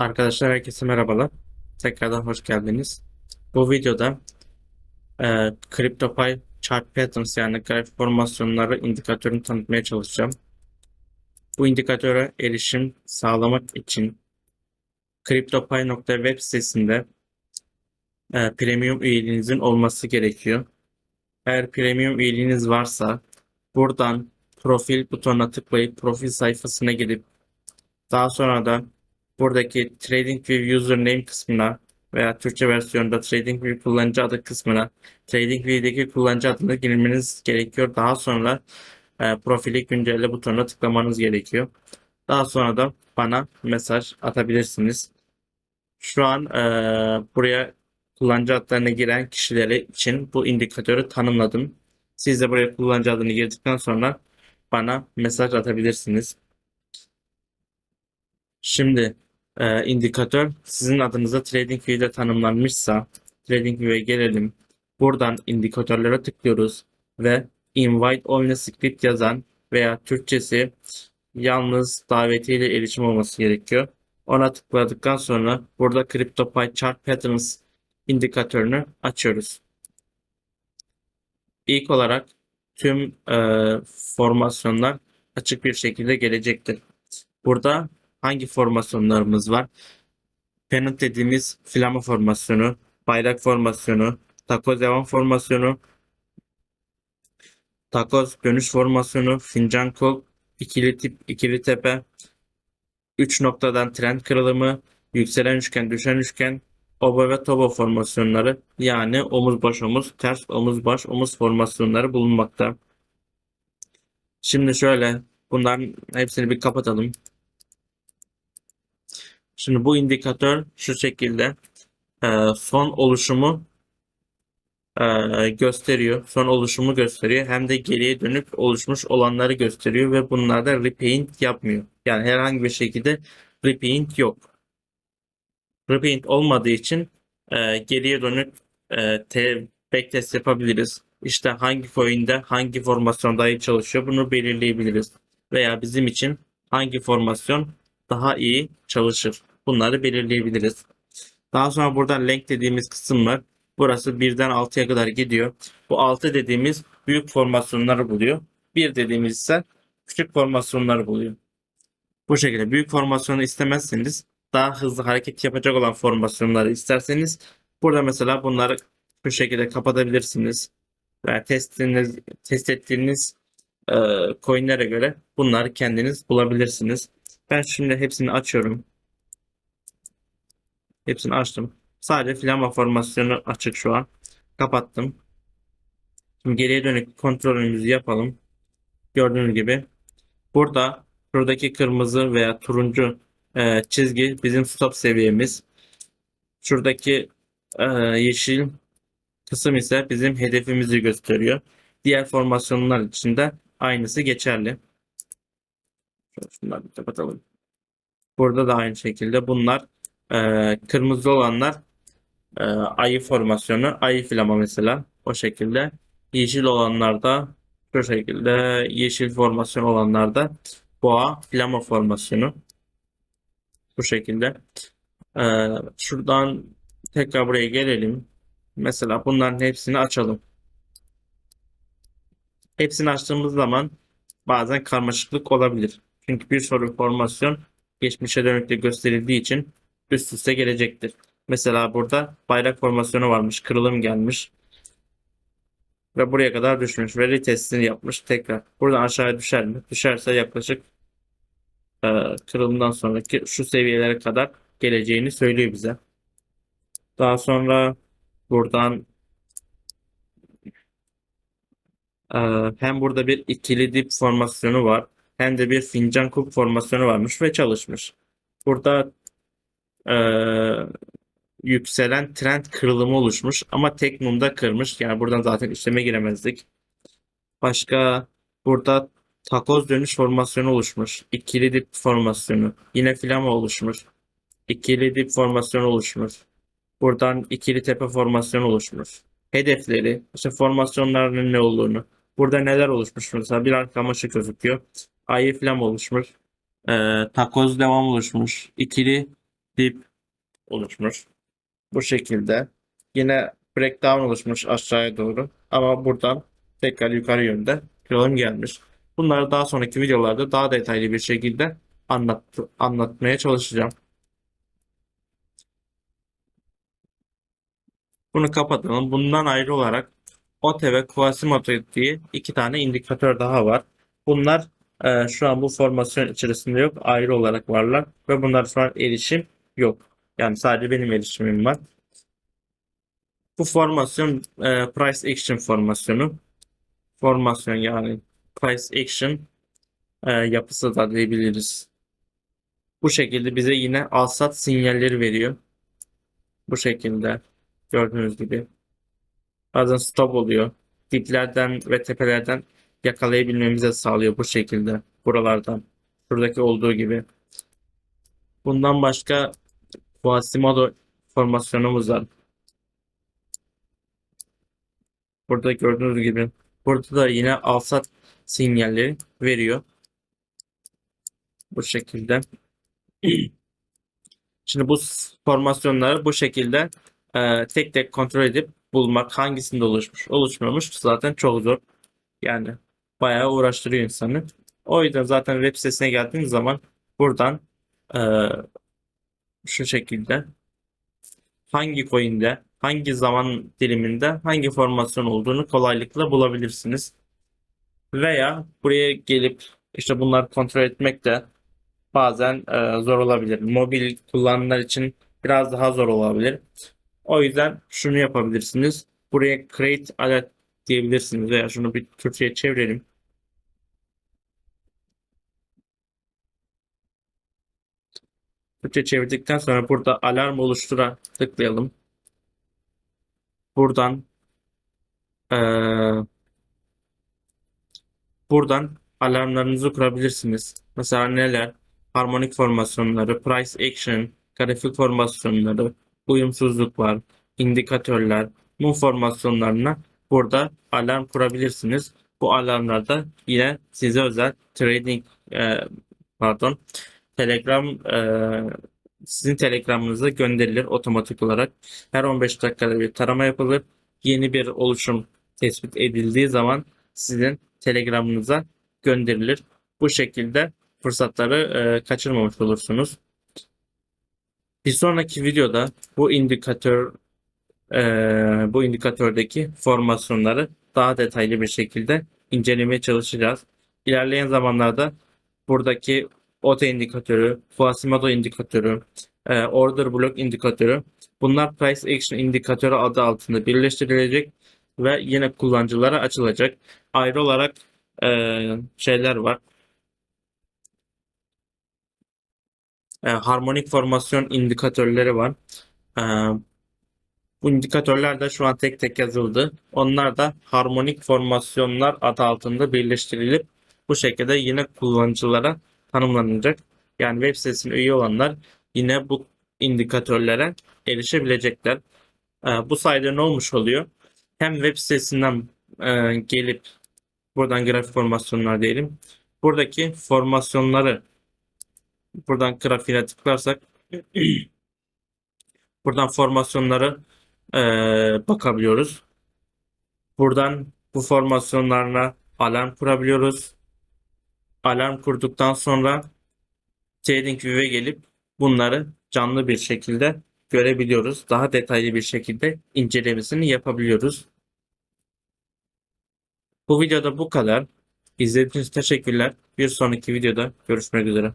Arkadaşlar herkese merhabalar. Tekrardan hoş geldiniz. Bu videoda e, CryptoPy Chart Patterns yani grafik formasyonları indikatörünü tanıtmaya çalışacağım. Bu indikatöre erişim sağlamak için CryptoPy.web sitesinde e, premium üyeliğinizin olması gerekiyor. Eğer premium üyeliğiniz varsa buradan profil butonuna tıklayıp profil sayfasına gidip daha sonra da buradaki TradingView username kısmına veya Türkçe versiyonda TradingView kullanıcı adı kısmına TradingView'deki kullanıcı adını girmeniz gerekiyor. Daha sonra e, profili güncelle butonuna tıklamanız gerekiyor. Daha sonra da bana mesaj atabilirsiniz. Şu an e, buraya kullanıcı adlarına giren kişilere için bu indikatörü tanımladım. Siz de buraya kullanıcı adını girdikten sonra bana mesaj atabilirsiniz. Şimdi e, indikatör sizin adınıza TradingView'de tanımlanmışsa TradingView'e gelelim. Buradan indikatörlere tıklıyoruz ve Invite Only Script yazan veya Türkçesi yalnız davetiyle erişim olması gerekiyor. Ona tıkladıktan sonra burada CryptoPy Chart Patterns indikatörünü açıyoruz. İlk olarak tüm e, formasyonlar açık bir şekilde gelecektir. Burada hangi formasyonlarımız var? Pennant dediğimiz flama formasyonu, bayrak formasyonu, takoz devam formasyonu, takoz dönüş formasyonu, fincan kol, ikili tip, ikili tepe, 3 noktadan trend kırılımı, yükselen üçgen, düşen üçgen, oba ve toba formasyonları yani omuz baş omuz, ters omuz baş omuz formasyonları bulunmakta. Şimdi şöyle bunların hepsini bir kapatalım. Şimdi bu indikatör şu şekilde e, son oluşumu e, gösteriyor. Son oluşumu gösteriyor. Hem de geriye dönük oluşmuş olanları gösteriyor ve bunlarda repaint yapmıyor. Yani herhangi bir şekilde repaint yok. Repaint olmadığı için e, geriye dönük e, te, backtest yapabiliriz. İşte hangi coin'de hangi formasyon daha çalışıyor bunu belirleyebiliriz. Veya bizim için hangi formasyon daha iyi çalışır. Bunları belirleyebiliriz. Daha sonra burada length dediğimiz kısım var. Burası 1'den 6'ya kadar gidiyor. Bu 6 dediğimiz büyük formasyonları buluyor. 1 dediğimiz ise küçük formasyonları buluyor. Bu şekilde büyük formasyonu istemezseniz daha hızlı hareket yapacak olan formasyonları isterseniz burada mesela bunları şu şekilde kapatabilirsiniz. Veya testiniz, test ettiğiniz e, coinlere göre bunları kendiniz bulabilirsiniz. Ben şimdi hepsini açıyorum. Hepsini açtım. Sadece flama formasyonu açık şu an. Kapattım. Şimdi geriye dönük kontrolümüzü yapalım. Gördüğünüz gibi burada şuradaki kırmızı veya turuncu e, çizgi bizim stop seviyemiz. Şuradaki e, yeşil kısım ise bizim hedefimizi gösteriyor. Diğer formasyonlar için de aynısı geçerli. Şunları kapatalım. Burada da aynı şekilde bunlar e, kırmızı olanlar e, ayı formasyonu, ayı filama mesela o şekilde. Yeşil olanlar da şu şekilde yeşil formasyon olanlar da boğa filama formasyonu. Bu şekilde. E, şuradan tekrar buraya gelelim. Mesela bunların hepsini açalım. Hepsini açtığımız zaman bazen karmaşıklık olabilir. Çünkü bir soru formasyon geçmişe dönükle gösterildiği için üst üste gelecektir. Mesela burada bayrak formasyonu varmış. Kırılım gelmiş. Ve buraya kadar düşmüş. Ve retestini yapmış. Tekrar. Buradan aşağıya düşer mi? Düşerse yaklaşık e, kırılımdan sonraki şu seviyelere kadar geleceğini söylüyor bize. Daha sonra buradan e, hem burada bir ikili dip formasyonu var. Hem de bir fincan kup formasyonu varmış ve çalışmış. Burada e, yükselen trend kırılımı oluşmuş ama tek mumda kırmış. Yani buradan zaten işleme giremezdik. Başka burada takoz dönüş formasyonu oluşmuş. İkili dip formasyonu. Yine flama oluşmuş. İkili dip formasyonu oluşmuş. Buradan ikili tepe formasyonu oluşmuş. Hedefleri, işte formasyonların ne olduğunu. Burada neler oluşmuş mesela bir karmaşık gözüküyor. Ayı flama oluşmuş. Ee, takoz devam oluşmuş. İkili dip oluşmuş. Bu şekilde. Yine breakdown oluşmuş aşağıya doğru. Ama buradan tekrar yukarı yönde kırılım gelmiş. Bunları daha sonraki videolarda daha detaylı bir şekilde anlat, anlatmaya çalışacağım. Bunu kapatalım. Bundan ayrı olarak OTE ve Quasimodo diye iki tane indikatör daha var. Bunlar e, şu an bu formasyon içerisinde yok. Ayrı olarak varlar ve bunlar şu an erişim yok. Yani sadece benim erişimim var. Bu formasyon e, price action formasyonu. Formasyon yani price action e, yapısı da diyebiliriz. Bu şekilde bize yine al-sat sinyalleri veriyor. Bu şekilde gördüğünüz gibi. Bazen stop oluyor. Diplerden ve tepelerden yakalayabilmemizi sağlıyor bu şekilde. Buralardan. Şuradaki olduğu gibi. Bundan başka Quasimodo formasyonumuz var. Burada gördüğünüz gibi. Burada da yine al-sat sinyalleri veriyor. Bu şekilde. Şimdi bu formasyonları bu şekilde e, tek tek kontrol edip bulmak hangisinde oluşmuş oluşmamış zaten çok zor. Yani bayağı uğraştırıyor insanı. O yüzden zaten web sitesine geldiğiniz zaman buradan e, şu şekilde hangi coin'de hangi zaman diliminde hangi formasyon olduğunu kolaylıkla bulabilirsiniz. Veya buraya gelip işte bunları kontrol etmek de bazen e, zor olabilir. Mobil kullananlar için biraz daha zor olabilir. O yüzden şunu yapabilirsiniz. Buraya create alert diyebilirsiniz veya şunu bir Türkçe'ye çevirelim. Türkçe çevirdikten sonra burada alarm oluştura tıklayalım. Buradan eee, buradan alarmlarınızı kurabilirsiniz. Mesela neler? Harmonik formasyonları, price action, grafik formasyonları, uyumsuzluk var, indikatörler, mum formasyonlarına burada alarm kurabilirsiniz. Bu alarmlarda yine size özel trading e, pardon Telegram e, sizin Telegram'ınıza gönderilir otomatik olarak. Her 15 dakikada bir tarama yapılır. Yeni bir oluşum tespit edildiği zaman sizin Telegram'ınıza gönderilir. Bu şekilde fırsatları e, kaçırmamış olursunuz. Bir sonraki videoda bu indikatör e, bu indikatördeki formasyonları daha detaylı bir şekilde incelemeye çalışacağız. İlerleyen zamanlarda buradaki OTA indikatörü, Quasimodo indikatörü, e, Order Block indikatörü bunlar Price Action indikatörü adı altında birleştirilecek ve yine kullanıcılara açılacak. Ayrı olarak e, şeyler var. E, harmonik formasyon indikatörleri var. E, bu indikatörler de şu an tek tek yazıldı. Onlar da harmonik formasyonlar adı altında birleştirilip bu şekilde yine kullanıcılara tanımlanacak. Yani web sitesine üye olanlar yine bu indikatörlere erişebilecekler. E, bu sayede ne olmuş oluyor? Hem web sitesinden e, gelip buradan grafik formasyonlar diyelim. Buradaki formasyonları buradan grafiğine tıklarsak buradan formasyonları e, bakabiliyoruz. Buradan bu formasyonlarına alarm kurabiliyoruz. Alarm kurduktan sonra TradingView'e gelip bunları canlı bir şekilde görebiliyoruz. Daha detaylı bir şekilde incelemesini yapabiliyoruz. Bu videoda bu kadar. İzlediğiniz için teşekkürler. Bir sonraki videoda görüşmek üzere.